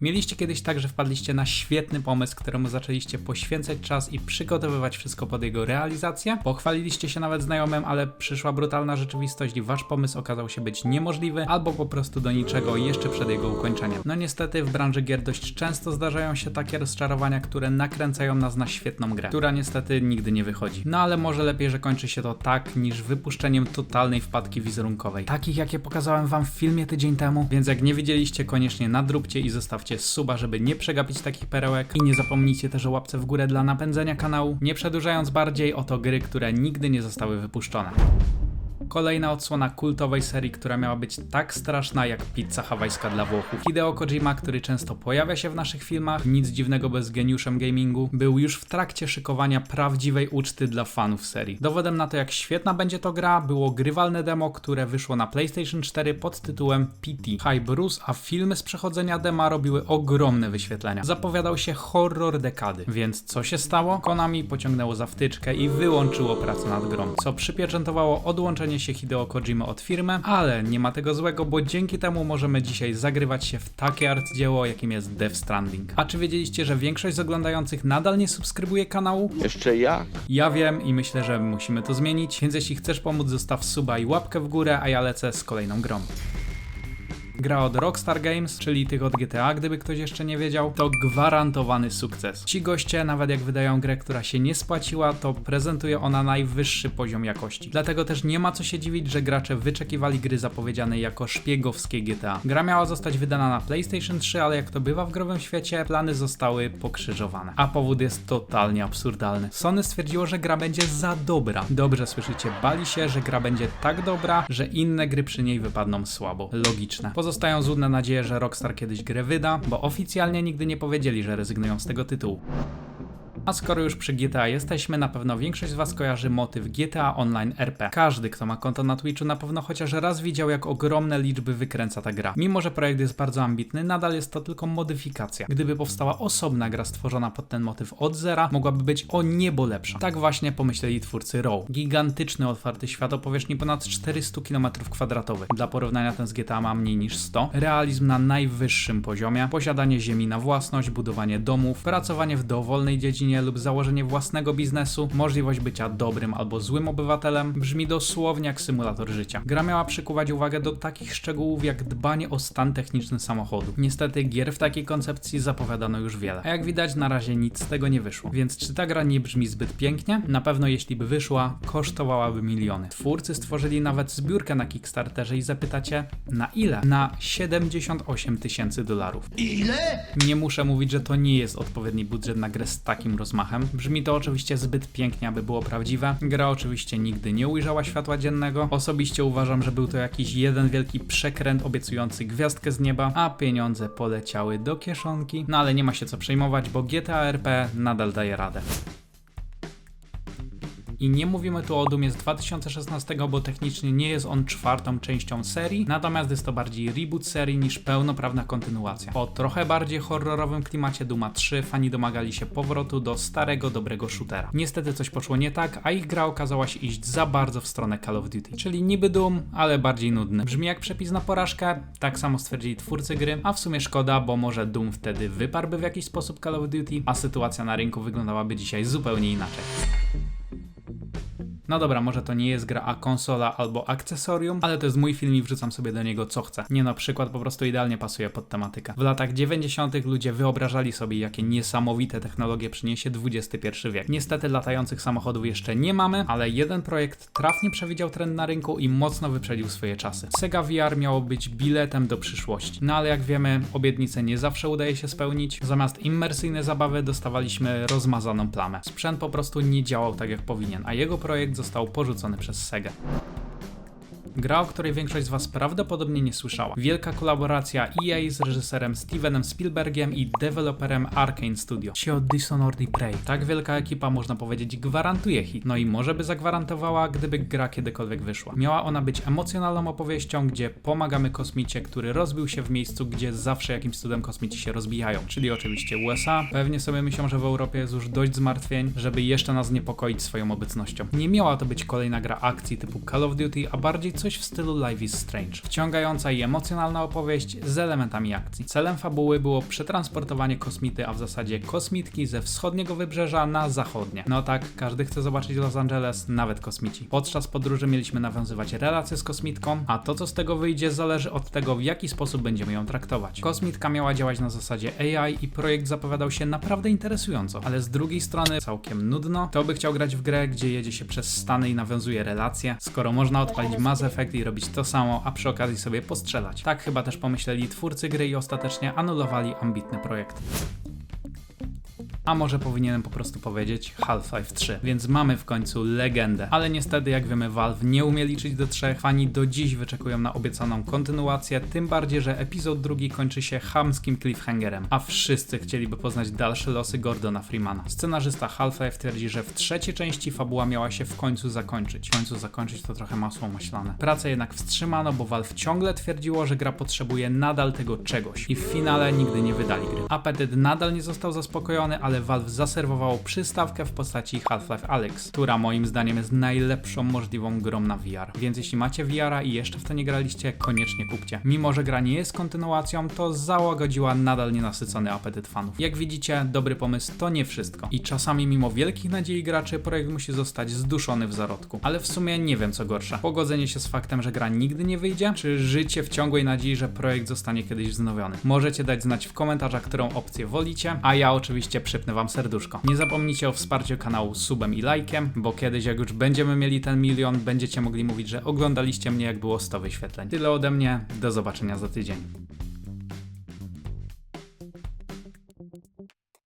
Mieliście kiedyś tak, że wpadliście na świetny pomysł, któremu zaczęliście poświęcać czas i przygotowywać wszystko pod jego realizację? Pochwaliliście się nawet znajomym, ale przyszła brutalna rzeczywistość i wasz pomysł okazał się być niemożliwy, albo po prostu do niczego jeszcze przed jego ukończeniem. No niestety w branży gier dość często zdarzają się takie rozczarowania, które nakręcają nas na świetną grę, która niestety nigdy nie wychodzi. No ale może lepiej, że kończy się to tak, niż wypuszczeniem totalnej wpadki wizerunkowej. Takich, jakie pokazałem wam w filmie tydzień temu, więc jak nie widzieliście, koniecznie nadróbcie i zostawcie suba, żeby nie przegapić takich perełek. I nie zapomnijcie też o łapce w górę dla napędzenia kanału. Nie przedłużając bardziej, oto gry, które nigdy nie zostały wypuszczone. Kolejna odsłona kultowej serii, która miała być tak straszna jak pizza hawajska dla Włochów. Hideo Kojima, który często pojawia się w naszych filmach, nic dziwnego bez geniuszem gamingu, był już w trakcie szykowania prawdziwej uczty dla fanów serii. Dowodem na to jak świetna będzie to gra było grywalne demo, które wyszło na PlayStation 4 pod tytułem PT. Hype rósł, a filmy z przechodzenia dema robiły ogromne wyświetlenia. Zapowiadał się horror dekady, więc co się stało? Konami pociągnęło za wtyczkę i wyłączyło pracę nad grą, co przypieczętowało odłączenie się Hideo Kojima od firmy, ale nie ma tego złego, bo dzięki temu możemy dzisiaj zagrywać się w takie arcydzieło, jakim jest Death Stranding. A czy wiedzieliście, że większość z oglądających nadal nie subskrybuje kanału? Jeszcze jak? Ja wiem i myślę, że musimy to zmienić, więc jeśli chcesz pomóc, zostaw suba i łapkę w górę, a ja lecę z kolejną grą. Gra od Rockstar Games, czyli tych od GTA, gdyby ktoś jeszcze nie wiedział, to gwarantowany sukces. Ci goście, nawet jak wydają grę, która się nie spłaciła, to prezentuje ona najwyższy poziom jakości. Dlatego też nie ma co się dziwić, że gracze wyczekiwali gry zapowiedzianej jako szpiegowskie GTA. Gra miała zostać wydana na PlayStation 3, ale jak to bywa w growym świecie, plany zostały pokrzyżowane. A powód jest totalnie absurdalny. Sony stwierdziło, że gra będzie za dobra. Dobrze słyszycie, bali się, że gra będzie tak dobra, że inne gry przy niej wypadną słabo. Logiczne. Pozostają złudne nadzieje, że Rockstar kiedyś grę wyda, bo oficjalnie nigdy nie powiedzieli, że rezygnują z tego tytułu. A skoro już przy GTA jesteśmy, na pewno większość z Was kojarzy motyw GTA Online RP. Każdy, kto ma konto na Twitchu, na pewno chociaż raz widział, jak ogromne liczby wykręca ta gra. Mimo, że projekt jest bardzo ambitny, nadal jest to tylko modyfikacja. Gdyby powstała osobna gra stworzona pod ten motyw od zera, mogłaby być o niebo lepsza. Tak właśnie pomyśleli twórcy Row. Gigantyczny otwarty świat o powierzchni ponad 400 km2. Dla porównania ten z GTA ma mniej niż 100. Realizm na najwyższym poziomie, posiadanie ziemi na własność, budowanie domów, pracowanie w dowolnej dziedzinie lub założenie własnego biznesu, możliwość bycia dobrym albo złym obywatelem, brzmi dosłownie jak symulator życia. Gra miała przykuwać uwagę do takich szczegółów jak dbanie o stan techniczny samochodu. Niestety gier w takiej koncepcji zapowiadano już wiele, a jak widać na razie nic z tego nie wyszło. Więc czy ta gra nie brzmi zbyt pięknie? Na pewno jeśli by wyszła, kosztowałaby miliony. Twórcy stworzyli nawet zbiórkę na Kickstarterze i zapytacie na ile? Na 78 tysięcy dolarów. Ile? Nie muszę mówić, że to nie jest odpowiedni budżet na grę z takim rozmachem. Brzmi to oczywiście zbyt pięknie, aby było prawdziwe. Gra oczywiście nigdy nie ujrzała światła dziennego. Osobiście uważam, że był to jakiś jeden wielki przekręt obiecujący gwiazdkę z nieba, a pieniądze poleciały do kieszonki. No ale nie ma się co przejmować, bo GTA RP nadal daje radę. I nie mówimy tu o Doomie z 2016, bo technicznie nie jest on czwartą częścią serii, natomiast jest to bardziej reboot serii niż pełnoprawna kontynuacja. O trochę bardziej horrorowym klimacie Duma 3 fani domagali się powrotu do starego, dobrego shootera. Niestety coś poszło nie tak, a ich gra okazała się iść za bardzo w stronę Call of Duty, czyli niby Doom, ale bardziej nudny. Brzmi jak przepis na porażkę, tak samo stwierdzili twórcy gry, a w sumie szkoda, bo może Doom wtedy wyparłby w jakiś sposób Call of Duty, a sytuacja na rynku wyglądałaby dzisiaj zupełnie inaczej. No dobra, może to nie jest gra a konsola albo akcesorium, ale to jest mój film i wrzucam sobie do niego co chcę. Nie no, przykład po prostu idealnie pasuje pod tematykę. W latach 90. ludzie wyobrażali sobie, jakie niesamowite technologie przyniesie XXI wiek. Niestety latających samochodów jeszcze nie mamy, ale jeden projekt trafnie przewidział trend na rynku i mocno wyprzedził swoje czasy. Sega VR miało być biletem do przyszłości. No ale jak wiemy, obietnice nie zawsze udaje się spełnić. Zamiast immersyjne zabawy dostawaliśmy rozmazaną plamę. Sprzęt po prostu nie działał tak jak powinien, a jego projekt został porzucony przez Sega. Gra, o której większość z Was prawdopodobnie nie słyszała. Wielka kolaboracja EA z reżyserem Stevenem Spielbergiem i deweloperem Arkane Studio. Ci od Dishonored i Prey. Tak wielka ekipa, można powiedzieć, gwarantuje hit. No i może by zagwarantowała, gdyby gra kiedykolwiek wyszła. Miała ona być emocjonalną opowieścią, gdzie pomagamy kosmicie, który rozbił się w miejscu, gdzie zawsze jakimś cudem kosmici się rozbijają. Czyli oczywiście USA. Pewnie sobie myślą, że w Europie jest już dość zmartwień, żeby jeszcze nas niepokoić swoją obecnością. Nie miała to być kolejna gra akcji typu Call of Duty, a bardziej coś coś w stylu Life is Strange. Wciągająca i emocjonalna opowieść z elementami akcji. Celem fabuły było przetransportowanie kosmity, a w zasadzie kosmitki ze wschodniego wybrzeża na zachodnie. No tak, każdy chce zobaczyć Los Angeles, nawet kosmici. Podczas podróży mieliśmy nawiązywać relacje z kosmitką, a to co z tego wyjdzie zależy od tego w jaki sposób będziemy ją traktować. Kosmitka miała działać na zasadzie AI i projekt zapowiadał się naprawdę interesująco, ale z drugiej strony całkiem nudno. To by chciał grać w grę, gdzie jedzie się przez Stany i nawiązuje relacje, skoro można odpalić Mass Effect i robić to samo, a przy okazji sobie postrzelać. Tak chyba też pomyśleli twórcy gry i ostatecznie anulowali ambitny projekt. A może powinienem po prostu powiedzieć Half-Life 3. Więc mamy w końcu legendę. Ale niestety, jak wiemy, Valve nie umie liczyć do trzech. Fani do dziś wyczekują na obiecaną kontynuację, tym bardziej, że epizod drugi kończy się chamskim cliffhangerem, a wszyscy chcieliby poznać dalsze losy Gordona Freemana. Scenarzysta Half-Life twierdzi, że w trzeciej części fabuła miała się w końcu zakończyć. W końcu zakończyć to trochę masło maślane. Pracę jednak wstrzymano, bo Valve ciągle twierdziło, że gra potrzebuje nadal tego czegoś i w finale nigdy nie wydali gry. Apetyt nadal nie został zaspokojony, ale Valve zaserwowało przystawkę w postaci Half-Life Alyx, która moim zdaniem jest najlepszą możliwą grą na VR. Więc jeśli macie VR-a i jeszcze w to nie graliście, koniecznie kupcie. Mimo, że gra nie jest kontynuacją, to załagodziła nadal nienasycony apetyt fanów. Jak widzicie, dobry pomysł to nie wszystko. I czasami mimo wielkich nadziei graczy projekt musi zostać zduszony w zarodku. Ale w sumie nie wiem co gorsze. Pogodzenie się z faktem, że gra nigdy nie wyjdzie, czy życie w ciągłej nadziei, że projekt zostanie kiedyś wznowiony. Możecie dać znać w komentarzach, którą opcję wolicie, a ja oczywiście przypnę wam serduszko. Nie zapomnijcie o wsparciu kanału subem i lajkiem, bo kiedyś jak już będziemy mieli ten milion, będziecie mogli mówić, że oglądaliście mnie jak było 100 wyświetleń. Tyle ode mnie, do zobaczenia za tydzień.